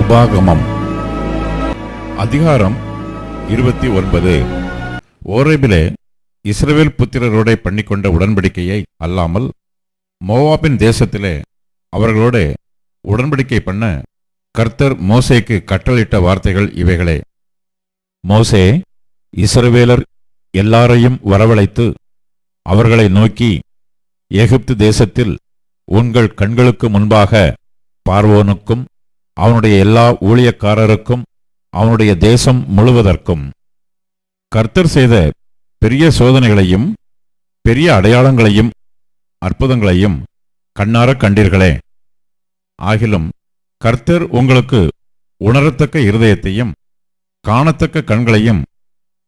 உபாகமம். அதிகாரம் இருபத்தி ஒன்பது. ஓரேபிலே இஸ்ரவேல் புத்திரரோட பண்ணிக்கொண்ட உடன்படிக்கையை அல்லாமல் மோவாபின் தேசத்திலே அவர்களோட உடன்படிக்கை பண்ண கர்த்தர் மோசேக்கு கட்டளிட்ட வார்த்தைகள் இவைகளே. மோசே இஸ்ரவேலர் எல்லாரையும் வரவழைத்து அவர்களை நோக்கி எகிப்து தேசத்தில் உங்கள் கண்களுக்கு முன்பாக பார்வோனுக்கும் அவனுடைய எல்லா ஊழியக்காரருக்கும் அவனுடைய தேசம் முழுவதற்கும். கர்த்தர் செய்த பெரிய சோதனைகளையும் பெரிய அடையாளங்களையும் அற்புதங்களையும் கண்ணார கண்டீர்களே. ஆகிலும் கர்த்தர் உங்களுக்கு உணரத்தக்க இருதயத்தையும் காணத்தக்க கண்களையும்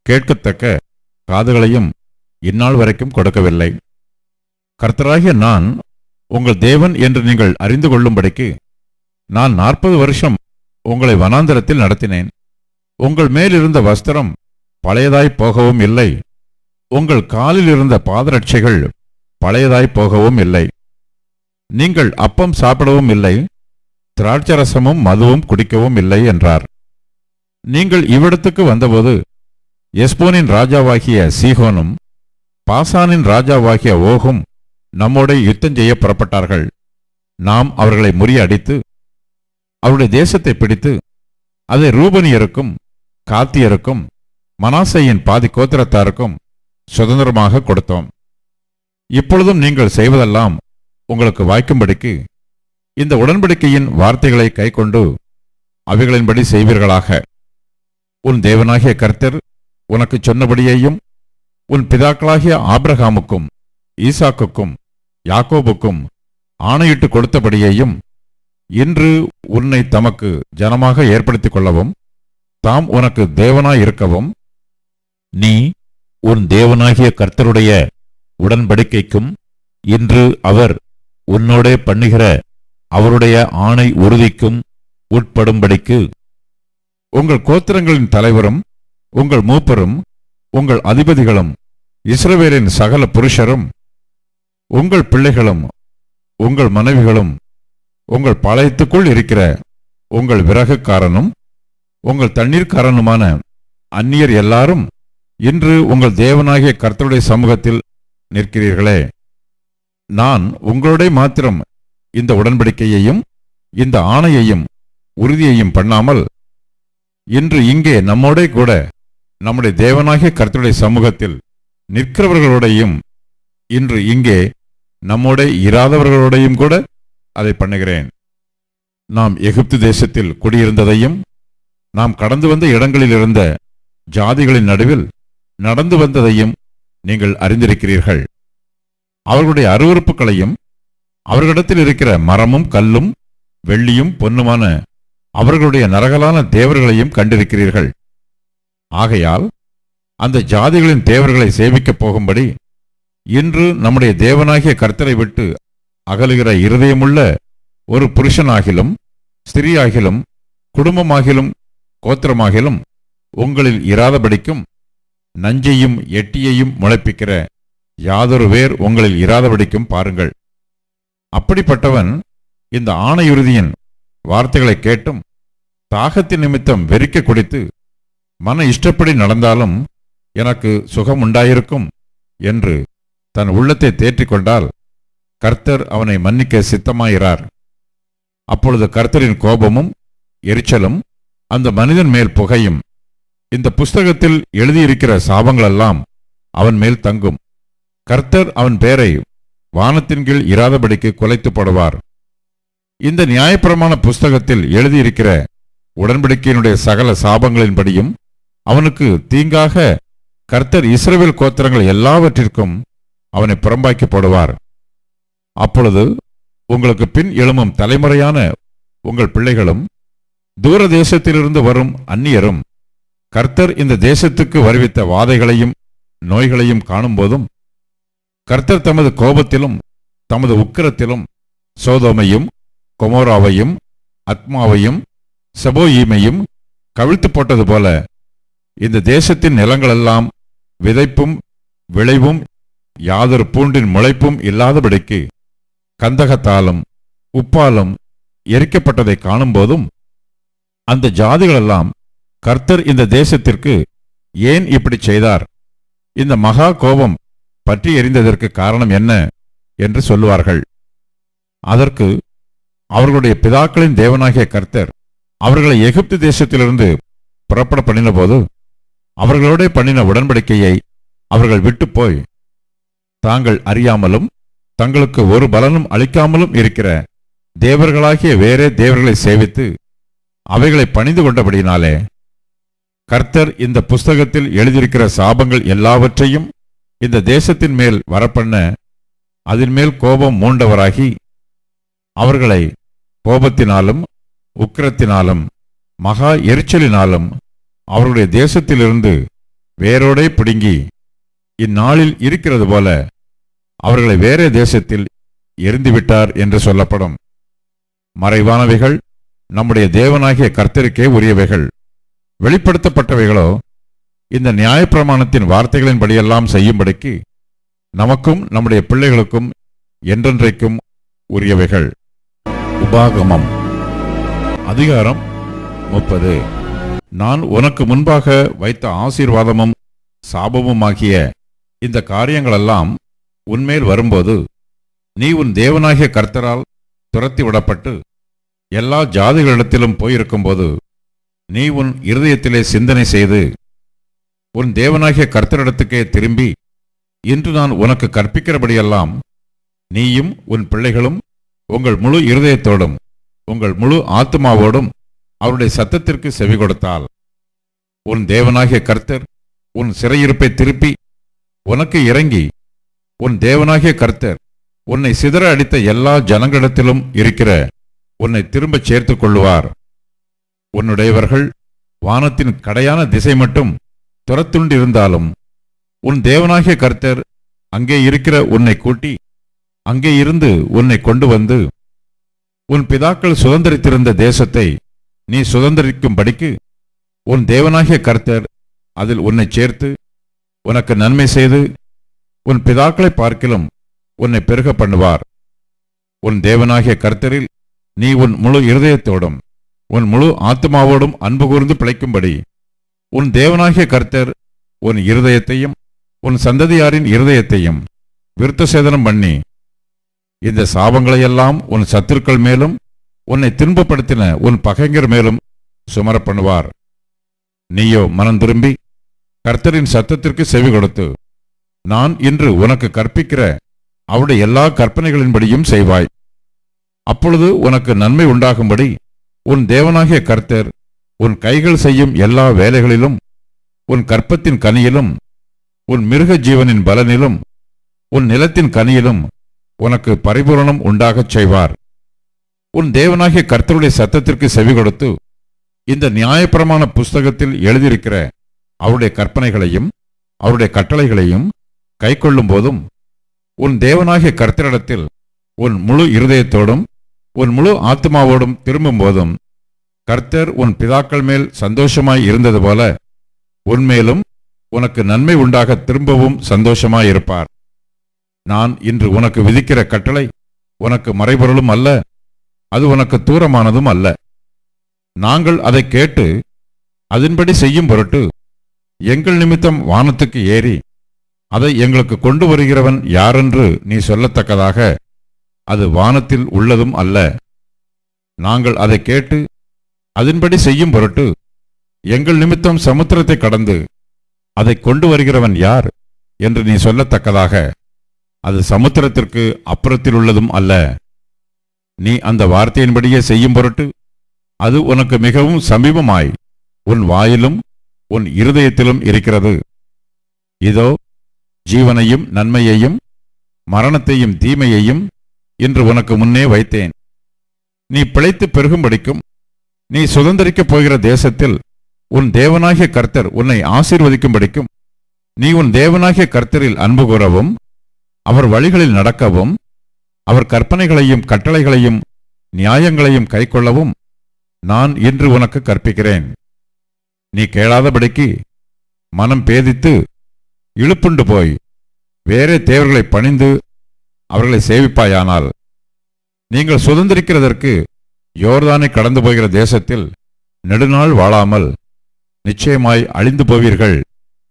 கேட்கத்தக்க காதுகளையும் இந்நாள் வரைக்கும் கொடுக்கவில்லை. கர்த்தராகிய நான் உங்கள் தேவன் என்று நீங்கள் அறிந்து கொள்ளும்படிக்கு நான் நாற்பது வருஷம் உங்களை வனாந்தரத்தில் நடத்தினேன். உங்கள் மேலிருந்த வஸ்திரம் பழையதாய் போகவும் இல்லை. உங்கள் காலில் இருந்த பாதரட்சைகள் பழையதாய் போகவும் இல்லை. நீங்கள் அப்பம் சாப்பிடவும் இல்லை. திராட்சரசமும் மதுவும் குடிக்கவும் இல்லை என்றார். நீங்கள் இவ்விடத்துக்கு வந்தபோது எஸ்போனின் ராஜாவாகிய சீகோனும் பாசானின் ராஜாவாகிய ஓகும் நம்மோட யுத்தம் செய்ய புறப்பட்டார்கள். நாம் அவர்களை முறியடித்து அவருடைய தேசத்தை பிடித்து அதை ரூபனியருக்கும் காத்தியருக்கும் மனாசையின் பாதி கோத்திரத்தாருக்கும் சுதந்திரமாக கொடுத்தோம். இப்பொழுதும் நீங்கள் செய்வதெல்லாம் உங்களுக்கு வாய்க்கும்படிக்கு இந்த உடன்படிக்கையின் வார்த்தைகளை கைக்கொண்டு அவைகளின்படி செய்வீர்களாக. உன் தேவனாகிய கர்த்தர் உனக்கு சொன்னபடியையும் உன் பிதாக்களாகிய ஆப்ரஹாமுக்கும் ஈசாக்குக்கும் யாக்கோபுக்கும் ஆணையிட்டு கொடுத்தபடியையும் இன்று உன்னை தமக்கு ஜனமாக ஏற்படுத்திக் கொள்ளவும் தாம் உனக்கு தேவனாய் இருக்கவும் நீ உன் தேவனாகிய கர்த்தருடைய உடன்படிக்கைக்கும் இன்று அவர் உன்னோடே பண்ணுகிற அவருடைய ஆணை உறுதிக்கும் உட்படும்படிக்கு உங்கள் கோத்திரங்களின் தலைவரும் உங்கள் மூப்பரும் உங்கள் அதிபதிகளும் இஸ்ரவேலின் சகல புருஷரும் உங்கள் பிள்ளைகளும் உங்கள் மனைவிகளும் உங்கள் பாளையத்துக்குள் இருக்கிற உங்கள் விறகுக்காரனும் உங்கள் தண்ணீர்க்காரனுமான அந்நியர் எல்லாரும் இன்று உங்கள் தேவனாகிய கர்த்தருடைய சமூகத்தில் நிற்கிறீர்களே. நான் உங்களுடைய மாத்திரம் இந்த உடன்படிக்கையையும் இந்த ஆணையையும் உறுதியையும் பண்ணாமல் இன்று இங்கே நம்மோடே கூட நம்முடைய தேவனாகிய கர்த்தருடைய சமூகத்தில் நிற்கிறவர்களோடையும் இன்று இங்கே நம்மோட இராதவர்களோடையும் கூட அதை பண்ணுகிறேன். நாம் எகிப்து தேசத்தில் குடியிருந்ததையும் நாம் கடந்து வந்த இடங்களில் இருந்த ஜாதிகளின் நடுவில் நடந்து வந்ததையும் நீங்கள் அறிந்திருக்கிறீர்கள். அவர்களுடைய அருவறுப்புகளையும் அவர்களிடத்தில் இருக்கிற மரமும் கல்லும் வெள்ளியும் பொன்னுமான அவர்களுடைய நரகலான தேவர்களையும் கண்டிருக்கிறீர்கள். ஆகையால் அந்த ஜாதிகளின் தேவர்களை சேவிக்கப் போகும்படி இன்று நம்முடைய தேவனாகிய கர்த்தரை விட்டு அகலுகிற இருதயமுள்ள ஒரு புருஷனாகிலும் ஸ்திரீயாகிலும் குடும்பமாகிலும் கோத்திரமாகிலும் உங்களில் இராதபடிக்கும் நஞ்சையும் எட்டியையும் முளைப்பிக்கிற யாதொரு வேர் உங்களில் இராதபடிக்கும் பாருங்கள். அப்படிப்பட்டவன் இந்த ஆணையுறுதியின் வார்த்தைகளை கேட்டும் தாகத்தின் நிமித்தம் வெறிக்க குடித்து மன இஷ்டப்படி நடந்தாலும் எனக்கு சுகம் உண்டாயிருக்கும் என்று தன் உள்ளத்தை தேற்றிக் கொண்டால் கர்த்தர் அவனை மன்னிக்க சித்தமாயிறார். அப்பொழுது கர்த்தரின் கோபமும் எரிச்சலும் அந்த மனிதன் மேல் புகையும். இந்த புஸ்தகத்தில் எழுதியிருக்கிற சாபங்களெல்லாம் அவன் மேல் தங்கும். கர்த்தர் அவன் பெயரை வானத்தின் கீழ் இராதபடிக்கு குலைத்துப்படுவார். இந்த நியாயப்பிரமாண புஸ்தகத்தில் எழுதியிருக்கிற உடன்படிக்கையினுடைய சகல சாபங்களின்படியும் அவனுக்கு தீங்காக கர்த்தர் இஸ்ரேல் கோத்திரங்கள் எல்லாவற்றிற்கும் அவனை புறம்பாக்கி போடுவார். அப்பொழுது உங்களுக்கு பின் எழும்பும் தலைமுறையான உங்கள் பிள்ளைகளும் தூர தேசத்திலிருந்து வரும் அந்நியரும் கர்த்தர் இந்த தேசத்துக்கு வருவித்த வாதைகளையும் நோய்களையும் காணும்போதும் கர்த்தர் தமது கோபத்திலும் தமது உக்கிரத்திலும் சோதோமையும் கொமோராவையும் அத்மாவையும் செபோயீமையும் கவிழ்த்து போட்டது போல இந்த தேசத்தின் நிலங்களெல்லாம் விதைப்பும் விளைவும் யாதொரு பூண்டின் முளைப்பும் இல்லாதபடிக்கு கந்தகத்தாலும் உப்பாலும் எரிக்கப்பட்டதை காணும்போதும் அந்த ஜாதிகளெல்லாம் கர்த்தர் இந்த தேசத்திற்கு ஏன் இப்படி செய்தார்? இந்த மகா கோபம் பற்றி எறிந்ததற்கு காரணம் என்ன என்று சொல்லுவார்கள். அதற்கு அவர்களுடைய பிதாக்களின் தேவனாகிய கர்த்தர் அவர்களை எகிப்து தேசத்திலிருந்து புறப்பட பண்ணினபோது அவர்களோட பண்ணின உடன்படிக்கையை அவர்கள் விட்டு போய் தாங்கள் அறியாமலும் தங்களுக்கு ஒரு பலனும் அளிக்காமலும் இருக்கிற தேவர்களாகிய வேறே தேவர்களை சேவித்து அவைகளை பணிந்து கொண்டபடியினாலே கர்த்தர் இந்த புஸ்தகத்தில் எழுதியிருக்கிற சாபங்கள் எல்லாவற்றையும் இந்த தேசத்தின் மேல் வரப்பண்ண அதன் மேல் கோபம் மூண்டவராகி அவர்களை கோபத்தினாலும் உக்கிரத்தினாலும் மகா எரிச்சலினாலும் அவருடைய தேசத்திலிருந்து வேரோடே பிடுங்கி இந்நாளில் இருக்கிறது போல அவர்களை வேறே தேசத்தில் எரிந்துவிட்டார் என்று சொல்லப்படும். மறைவானவைகள் நம்முடைய தேவனாகிய கர்த்தருக்கே உரியவைகள். வெளிப்படுத்தப்பட்டவைகளோ இந்த நியாயப்பிரமாணத்தின் வார்த்தைகளின்படியெல்லாம் செய்யும்படிக்கு நமக்கும் நம்முடைய பிள்ளைகளுக்கும் என்றென்றைக்கும் உரியவைகள். உபாகமம். அதிகாரம் முப்பது. நான் உனக்கு முன்பாக வைத்த ஆசீர்வாதமும் சாபமுமாகிய இந்த காரியங்களெல்லாம் உன்மேல் வரும்போது நீ உன் தேவனாகிய கர்த்தரால் துரத்தி விடப்பட்டு எல்லா ஜாதிகளிடத்திலும் போயிருக்கும்போது நீ உன் இருதயத்திலே சிந்தனை செய்து உன் தேவனாகிய கர்த்தரிடத்துக்கே திரும்பி இன்று நான் உனக்கு கற்பிக்கிறபடியெல்லாம் நீயும் உன் பிள்ளைகளும் உங்கள் முழு இருதயத்தோடும் உங்கள் முழு ஆத்மாவோடும் அவருடைய சத்தத்திற்கு செவி கொடுத்தால். உன் தேவனாகிய கர்த்தர் உன் சிறையிருப்பை திருப்பி உனக்கு இறங்கி உன் தேவனாகிய கர்த்தர் உன்னை சிதற அடித்த எல்லா ஜனங்களிடத்திலும் இருக்கிற உன்னை திரும்பச் சேர்த்துக் கொள்ளுவார். உன்னுடையவர்கள் வானத்தின் கடையான திசை மட்டும் துரத்துண்டிருந்தாலும் உன் தேவனாகிய கர்த்தர் அங்கே இருக்கிற உன்னை கூட்டி அங்கே இருந்து உன்னை கொண்டு வந்து உன் பிதாக்கள் சுதந்திரித்திருந்த தேசத்தை நீ சுதந்திரிக்கும்படிக்கு உன் தேவனாகிய கர்த்தர் அதில் உன்னை சேர்த்து உனக்கு நன்மை செய்து உன் பிதாக்களை பார்க்கிலும் உன்னை பெருக பண்ணுவார். உன் தேவனாகிய கர்த்தரில் நீ உன் முழு இருதயத்தோடும் உன் முழு ஆத்மாவோடும் அன்பு கூர்ந்து பிழைக்கும்படி உன் தேவனாகிய கர்த்தர் உன் இருதயத்தையும் உன் சந்ததியாரின் இருதயத்தையும் விருத்த சேதனம் பண்ணி இந்த சாபங்களையெல்லாம் உன் சத்துருக்கள் மேலும் உன்னை துன்பப்படுத்தின உன் பகைஞர் மேலும் சுமர பண்ணுவார். நீயோ மனம் திரும்பி கர்த்தரின் சத்தத்திற்கு செவி கொடுத்து நான் இன்று உனக்கு கற்பிக்கிற அவருடைய எல்லா கற்பனைகளின்படியும் செய்வாய். அப்பொழுது உனக்கு நன்மை உண்டாகும்படி உன் தேவனாகிய கர்த்தர் உன் கைகள் செய்யும் எல்லா வேலைகளிலும் உன் கற்பத்தின் கனியிலும் உன் மிருக ஜீவனின் பலனிலும் உன் நிலத்தின் கனியிலும் உனக்கு பரிபூரணம் உண்டாகச் செய்வார். உன் தேவனாகிய கர்த்தருடைய சத்தத்திற்கு செவி கொடுத்து இந்த நியாயப்பிரமான புஸ்தகத்தில் எழுதியிருக்கிற அவருடைய கற்பனைகளையும் அவருடைய கட்டளைகளையும் கைக்கொள்ளும் போதும் உன் தேவனாகிய கர்த்தரிடத்தில் உன் முழு இருதயத்தோடும் உன் முழு ஆத்மாவோடும் திரும்பும் போதும் கர்த்தர் உன் பிதாக்கள் மேல் சந்தோஷமாய் இருந்தது போல உன்மேலும் உனக்கு நன்மை உண்டாக திரும்பவும் சந்தோஷமாயிருப்பார் நான் இன்று உனக்கு விதிக்கிற கட்டளை உனக்கு மறைபொருளும் அல்ல அது உனக்கு தூரமானதும் அல்ல. நாங்கள் அதை கேட்டு அதன்படி செய்யும் பொருட்டு எங்கள் நிமித்தம் வானத்துக்கு ஏறி அதை எங்களுக்கு கொண்டு வருகிறவன் யாரென்று நீ சொல்லத்தக்கதாக அது வானத்தில் உள்ளதும் அல்ல. நாங்கள் அதை கேட்டு அதன்படி செய்யும் பொருட்டு எங்கள் நிமித்தம் சமுத்திரத்தை கடந்து அதை கொண்டு வருகிறவன் யார் என்று நீ சொல்லத்தக்கதாக அது சமுத்திரத்திற்கு அப்புறத்தில் உள்ளதும் அல்ல. நீ அந்த வார்த்தையின்படியே செய்யும் பொருட்டு அது உனக்கு மிகவும் சமீபமாய் உன் வாயிலும் உன் இருதயத்திலும் இருக்கிறது. இதோ ஜீவனையும் நன்மையையும் மரணத்தையும் தீமையையும் இன்று உனக்கு முன்னே வைத்தேன். நீ பிழைத்து பெருகும்படிக்கும் நீ சுதந்திரிக்கப் போகிற தேசத்தில் உன் தேவனாகிய கர்த்தர் உன்னை ஆசீர்வதிக்கும்படிக்கும் நீ உன் தேவனாகிய கர்த்தரில் அன்பு கூறவும் அவர் வழிகளில் நடக்கவும் அவர் கற்பனைகளையும் கட்டளைகளையும் நியாயங்களையும் கைக்கொள்ளவும் நான் இன்று உனக்கு கற்பிக்கிறேன். நீ கேளாதபடிக்கு மனம் பேதித்து இழுப்புண்டு போய் வேறே தேவர்களை பணிந்து அவர்களை சேவிப்பாயானால் நீங்கள் சுதந்திரிக்கிறதற்கு யோர்தானை கடந்து போகிற தேசத்தில் நெடுநாள் வாழாமல் நிச்சயமாய் அழிந்து போவீர்கள்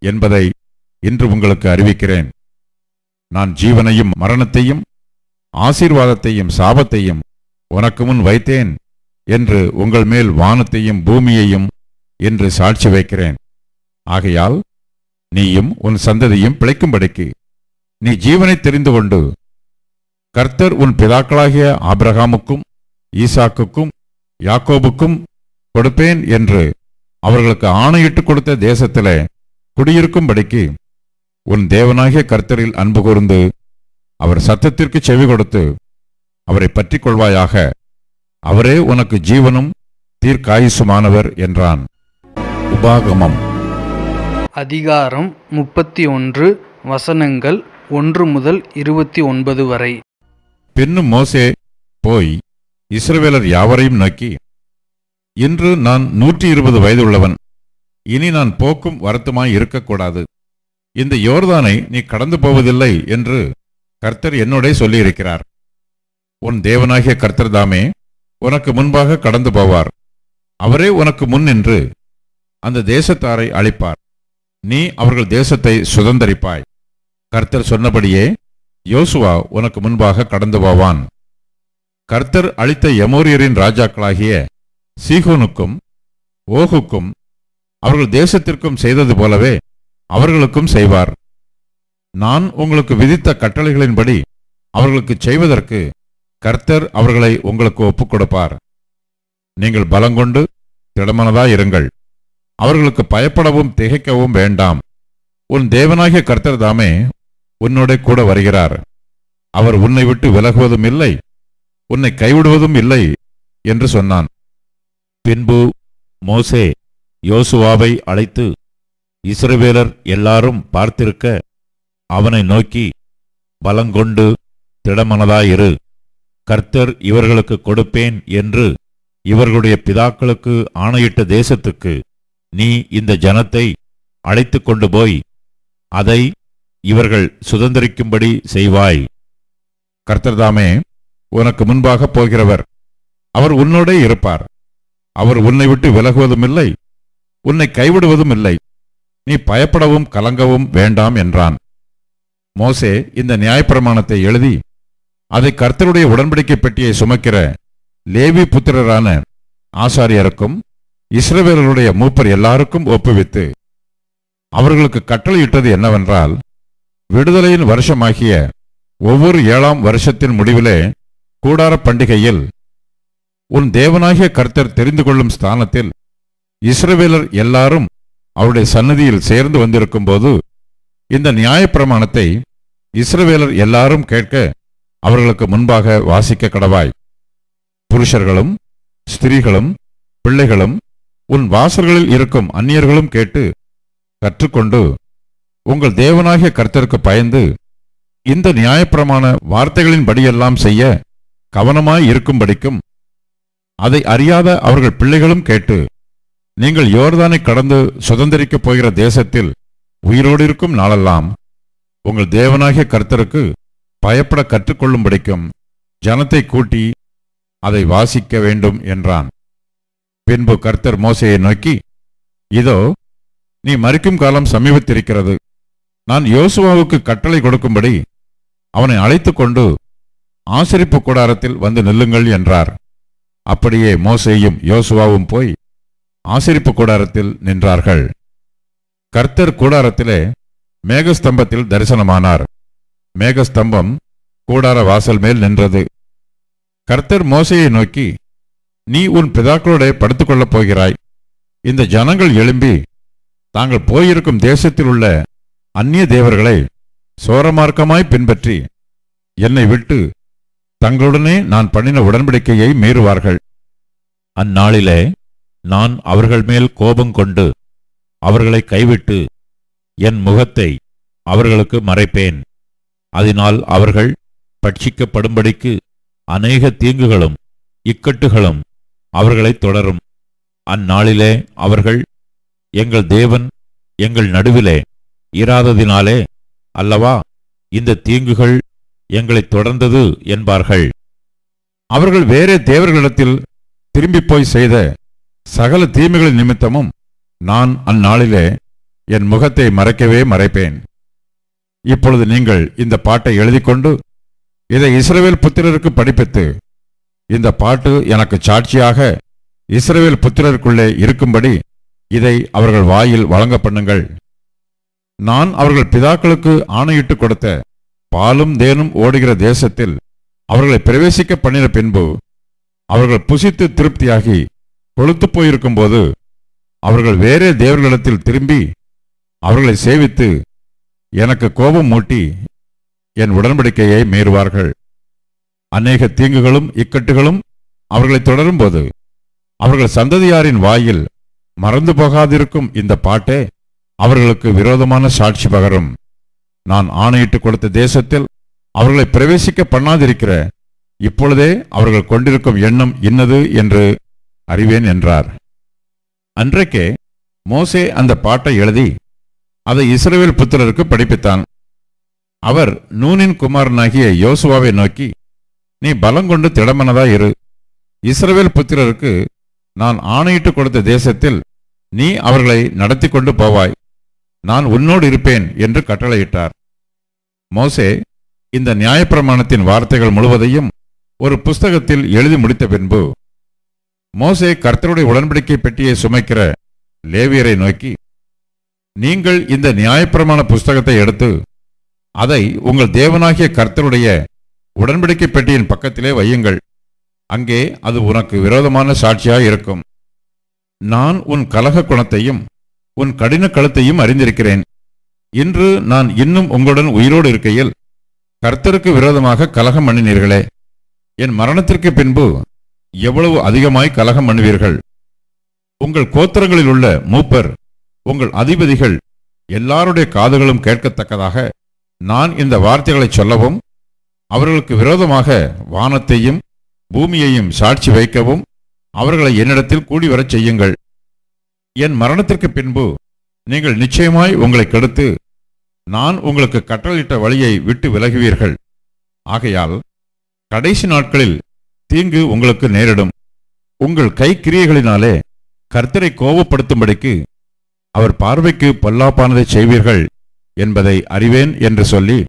என்பதை இன்று உங்களுக்கு அறிவிக்கிறேன். நான் ஜீவனையும் மரணத்தையும் ஆசீர்வாதத்தையும் சாபத்தையும் உனக்கு முன் வைத்தேன் என்று உங்கள் மேல் வானத்தையும் பூமியையும் என்று சாட்சி வைக்கிறேன். ஆகையால் நீயும் உன் சந்ததியும் பிழைக்கும்படிக்கு நீ ஜீவனை தெரிந்து கொண்டு கர்த்தர் உன் பிதாக்களாகிய ஆபிரகாமுக்கும் ஈசாக்குக்கும் யாக்கோபுக்கும் கொடுப்பேன் என்று அவர்களுக்கு ஆணையிட்டு கொடுத்த தேசத்திலே குடியிருக்கும்படிக்கு உன் தேவனாகிய கர்த்தரில் அன்பு கூர்ந்து அவர் சத்தத்திற்கு செவி கொடுத்து அவரை பற்றிக் கொள்வாயாக அவரே உனக்கு ஜீவனும் தீர்க்காயுசுமானவர் என்றான். உபாகமம். அதிகாரம் முப்பத்தி ஒன்று வசனங்கள் ஒன்று முதல் இருபத்தி ஒன்பது வரை. பின்னும் மோசே போய் இஸ்ரவேலர் யாவரையும் நோக்கி இன்று நான் நூற்றி இருபது வயதுள்ளவன். இனி நான் போக்கும் வருத்தமாய் இருக்கக்கூடாது. இந்த யோர்தானை நீ கடந்து போவதில்லை என்று கர்த்தர் என்னோடே சொல்லியிருக்கிறார். உன் தேவனாகிய கர்த்தர் தாமே உனக்கு முன்பாக கடந்து போவார். அவரே உனக்கு முன் நின்று அந்த தேசத்தாரை அழிப்பார். நீ அவர்கள் தேசத்தை சுதந்தரிப்பாய். கர்த்தர் சொன்னபடியே யோசுவா உனக்கு முன்பாக கடந்து போவான். கர்த்தர் அளித்த எமோரியரின் ராஜாக்களாகிய சீகோனுக்கும் ஓகுக்கும் அவர்கள் தேசத்திற்கும் செய்தது போலவே அவர்களுக்கும் செய்வார். நான் உங்களுக்கு விதித்த கட்டளைகளின்படி அவர்களுக்கு செய்வதற்கு கர்த்தர் அவர்களை உங்களுக்கு ஒப்புக் கொடுப்பார் நீங்கள் பலங்கொண்டு திடமனதாயிருங்கள் அவர்களுக்கு பயப்படவும் திகைக்கவும் வேண்டாம். உன் தேவனாகிய கர்த்தர் தாமே உன்னோட கூட வருகிறார். அவர் உன்னை விட்டு விலகுவதும் இல்லை. உன்னை கைவிடுவதும் இல்லை என்று சொன்னான். பின்பு மோசே யோசுவாவை அழைத்து இஸ்ரவேலர் எல்லாரும் பார்த்திருக்க அவனை நோக்கி பலங்கொண்டு திடமனதாயிரு. கர்த்தர் இவர்களுக்கு கொடுப்பேன் என்று இவர்களுடைய பிதாக்களுக்கு ஆணையிட்ட தேசத்துக்கு நீ இந்த ஜனத்தை அழைத்து கொண்டு போய் அதை இவர்கள் சுதந்திரிக்கும்படி செய்வாய். கர்த்தர்தாமே உனக்கு முன்பாக போகிறவர். அவர் உன்னோடே இருப்பார். அவர் உன்னை விட்டு விலகுவதும் இல்லை உன்னை கைவிடுவதும் இல்லை நீ பயப்படவும் கலங்கவும் வேண்டாம் என்றான். மோசே இந்த நியாயப்பிரமாணத்தை எழுதி அதை கர்த்தருடைய உடன்படிக்கை பெட்டியை சுமக்கிற லேவி புத்திரரான ஆசாரியருக்கும் இஸ்ரவேலருடைய மூப்பர் எல்லாருக்கும் ஒப்புவித்து அவர்களுக்கு கட்டளையிட்டது என்னவென்றால் விடுதலையின் வருஷமாகிய ஒவ்வொரு ஏழாம் வருஷத்தின் முடிவிலே கூடார பண்டிகையில் உன் தேவனாகிய கர்த்தர் தெரிந்து கொள்ளும் ஸ்தானத்தில் இஸ்ரவேலர் எல்லாரும் அவருடைய சன்னதியில் சேர்ந்து வந்திருக்கும்போது இந்த நியாயப்பிரமாணத்தை இஸ்ரவேலர் எல்லாரும் கேட்க அவர்களுக்கு முன்பாக வாசிக்க கடவாய். புருஷர்களும் ஸ்திரீகளும் பிள்ளைகளும் உன் வாசல்களில் இருக்கும் அந்நியர்களும் கேட்டு கற்றுக்கொண்டு உங்கள் தேவனாகிய கர்த்தருக்கு பயந்து இந்த நியாயப்பிரமாண வார்த்தைகளின்படியெல்லாம் செய்ய கவனமாய் இருக்கும்படிக்கும் அதை அறியாத அவர்கள் பிள்ளைகளும் கேட்டு நீங்கள் யோர்தானை கடந்து சுதந்திரிக்கப் போகிற தேசத்தில் உயிரோடு இருக்கும் நாளெல்லாம் உங்கள் தேவனாகிய கர்த்தருக்கு பயப்பட கற்றுக்கொள்ளும்படிக்கும் ஜனத்தை கூட்டி அதை வாசிக்க வேண்டும் என்றான். பின்பு கர்த்தர் மோசையை நோக்கி இதோ நீ மறிக்கும் காலம் சமீபத்திருக்கிறது. நான் யோசுவாவுக்கு கட்டளை கொடுக்கும்படி அவனை அழைத்துக் கொண்டு ஆசிரிப்பு கூடாரத்தில் வந்து நில்லுங்கள் என்றார். அப்படியே மோசேயும் யோசுவாவும் போய் ஆசிரிப்பு கூடாரத்தில் நின்றார்கள். கர்த்தர் கூடாரத்திலே மேகஸ்தம்பத்தில் தரிசனமானார். மேகஸ்தம்பம் கூடார வாசல் மேல் நின்றது. கர்த்தர் மோசையை நோக்கி நீ உன் பிதாக்களோட படுத்துக்கொள்ளப் போகிறாய். இந்த ஜனங்கள் எழும்பி தாங்கள் போயிருக்கும் தேசத்தில் உள்ள அந்நிய தேவர்களை சோரமார்க்கமாய் பின்பற்றி என்னை விட்டு தங்களுடனே நான் பண்ணின உடன்படிக்கையை மீறுவார்கள். அந்நாளிலே நான் அவர்கள் மேல் கோபம் கொண்டு அவர்களை கைவிட்டு என் முகத்தை அவர்களுக்கு மறைப்பேன். அதனால் அவர்கள் பட்சிக்கப்படும்படிக்கு அநேக தீங்குகளும் இக்கட்டுகளும் அவர்களை தொடரும். அந்நாளிலே அவர்கள் எங்கள் தேவன் எங்கள் நடுவிலே இராததினாலே அல்லவா இந்த தீங்குகள் எங்களை தொடர்ந்தது என்பார்கள். அவர்கள் வேறே தேவர்களிடத்தில் திரும்பிப் போய் செய்த சகல தீமைகளின் நிமித்தமும் நான் அந்நாளிலே என் முகத்தை மறைக்கவே மறைப்பேன். இப்பொழுது நீங்கள் இந்த பாட்டை எழுதிக்கொண்டு இதை இஸ்ரவேல் புத்திரருக்கு படிப்பித்து இந்த பாட்டு எனக்கு சாட்சியாக இஸ்ரவேல் புத்திரருக்குள்ளே இருக்கும்படி இதை அவர்கள் வாயில் வழங்க பண்ணுங்கள். நான் அவர்கள் பிதாக்களுக்கு ஆணையிட்டு கொடுத்த பாலும் தேனும் ஓடுகிற தேசத்தில் அவர்களை பிரவேசிக்க பண்ணின பின்பு அவர்கள் புசித்து திருப்தியாகி கொழுத்துப் போயிருக்கும்போது அவர்கள் வேறே தேவர்களிடத்தில் திரும்பி அவர்களை சேவித்து எனக்கு கோபம் மூட்டி என் உடன்படிக்கையை மீறுவார்கள். அநேக தீங்குகளும் இக்கட்டுகளும் அவர்களை தொடரும்போது அவர்கள் சந்ததியாரின் வாயில் மறந்து போகாதிருக்கும் இந்த பாட்டே அவர்களுக்கு விரோதமான சாட்சி பகரும். நான் ஆணையிட்டு கொடுத்த தேசத்தில் அவர்களை பிரவேசிக்க பண்ணாதிருக்கிற இப்பொழுதே அவர்கள் கொண்டிருக்கும் எண்ணம் இன்னது என்று அறிவேன் என்றார். அன்றைக்கே மோசே அந்த பாட்டை எழுதி அதை இஸ்ரேல் புத்திரருக்கு படிப்பித்தான். அவர் நூனின் குமாரனாகிய யோசுவாவை நோக்கி நீ பலங்கொண்டு திடமனதா இரு. இஸ்ரவேல் புத்திரருக்கு நான் ஆணையிட்டு கொடுத்த தேசத்தில் நீ அவர்களை நடத்தி கொண்டு போவாய். நான் உன்னோடு இருப்பேன் என்று கட்டளையிட்டார். மோசே இந்த நியாயப்பிரமாணத்தின் வார்த்தைகள் முழுவதையும் ஒரு புஸ்தகத்தில் எழுதி முடித்த பின்பு மோசே கர்த்தருடைய உடன்படிக்கை பெட்டியை சுமைக்கிற லேவியரை நோக்கி நீங்கள் இந்த நியாயப்பிரமாண புஸ்தகத்தை எடுத்து அதை உங்கள் தேவனாகிய கர்த்தருடைய உடன்படிக்கை பெட்டியின் பக்கத்திலே வையுங்கள். அங்கே அது உனக்கு விரோதமான சாட்சியாக இருக்கும். நான் உன் கலக குணத்தையும் உன் கடின கழுத்தையும் அறிந்திருக்கிறேன். இன்று நான் இன்னும் உங்களுடன் உயிரோடு இருக்கையில் கர்த்தருக்கு விரோதமாக கலகம் பண்ணினீர்களே. என் மரணத்திற்கு பின்பு எவ்வளவு அதிகமாய் கலகம் பண்ணுவீர்கள்? உங்கள் கோத்திரங்களில் உள்ள மூப்பர் உங்கள் அதிபதிகள் எல்லாருடைய காதுகளும் கேட்கத்தக்கதாக நான் இந்த வார்த்தைகளை சொல்லவும் அவர்களுக்கு விரோதமாக வானத்தையும் பூமியையும் சாட்சி வைக்கவும் அவர்களை என்னிடத்தில் கூடி வரச் செய்யுங்கள். என் மரணத்திற்கு பின்பு நீங்கள் நிச்சயமாய் உங்களை கெடுத்து நான் உங்களுக்கு கட்டளையிட்ட வழியை விட்டு விலகுவீர்கள். ஆகையால் கடைசி நாட்களில் தீங்கு உங்களுக்கு நேரிடும். உங்கள் கைக்கிரியைகளினாலே கர்த்தரை கோபப்படுத்தும்படிக்கு அவர் பார்வைக்கு பொல்லாப்பானதை செய்வீர்கள் என்பதை அறிவேன் என்று சொல்லி